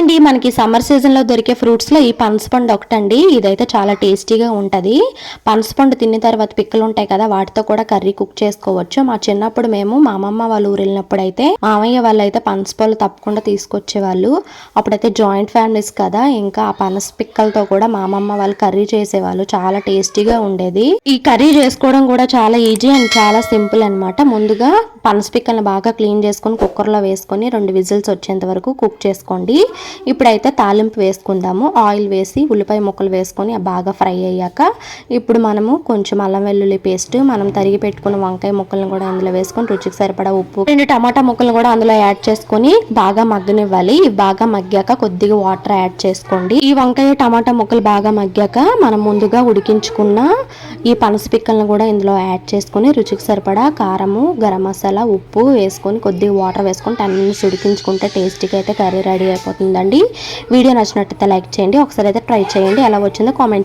అండి మనకి సమ్మర్ సీజన్లో దొరికే ఫ్రూట్స్లో ఈ పనసపండు ఒకటండి. ఇదైతే చాలా టేస్టీగా ఉంటుంది. పనసపండు తిన్న తర్వాత పిక్కలు ఉంటాయి కదా వాటితో కూడా కర్రీ కుక్ చేసుకోవచ్చు. మా చిన్నప్పుడు మేము మా అమ్మమ్మ వాళ్ళ ఊరు వెళ్ళినప్పుడు అయితే మామయ్య వాళ్ళు అయితే పనసపళ్ళు తప్పకుండా తీసుకొచ్చేవాళ్ళు. అప్పుడైతే జాయింట్ ఫ్యామిలీస్ కదా ఇంకా ఆ పనస పిక్కలతో కూడా మా అమ్మమ్మ వాళ్ళు కర్రీ చేసేవాళ్ళు. చాలా టేస్టీగా ఉండేది. ఈ కర్రీ చేసుకోవడం కూడా చాలా ఈజీ అండ్ చాలా సింపుల్ అన్నమాట. ముందుగా పనస పిక్కల్ని బాగా క్లీన్ చేసుకొని కుక్కర్లో వేసుకొని రెండు విజిల్స్ వచ్చేంత వరకు కుక్ చేసుకోండి. ఇప్పుడైతే తాలింపు వేసుకుందాము. ఆయిల్ వేసి ఉల్లిపాయ ముక్కలు వేసుకొని బాగా ఫ్రై అయ్యాక ఇప్పుడు మనము కొంచెం అల్లం వెల్లుల్లి పేస్ట్ మనం తరిగి పెట్టుకున్న వంకాయ ముక్కలను కూడా అందులో వేసుకొని రుచికి సరిపడా ఉప్పు రెండు టమాటా ముక్కలు కూడా అందులో యాడ్ చేసుకొని బాగా మగ్గనివ్వాలి. బాగా మగ్గాక కొద్దిగా వాటర్ యాడ్ చేసుకోండి. ఈ వంకాయ టమాటా ముక్కలు బాగా మగ్గాక మనం ముందుగా ఉడికించుకున్న ఈ పనస పిక్కలను కూడా ఇందులో యాడ్ చేసుకొని రుచికి సరిపడా కారము గరం మసాలా ఉప్పు వేసుకొని కొద్దిగా వాటర్ వేసుకొని టెన్ మినిట్స్ ఉడికించుకుంటే టేస్టీగా అయితే కర్రీ రెడీ అయిపోతుంది. అయిపోతుందండి వీడియో నచ్చినట్టయితే లైక్ చేయండి. ఒకసారి అయితే ట్రై చేయండి. ఎలా వచ్చిందో కామెంట్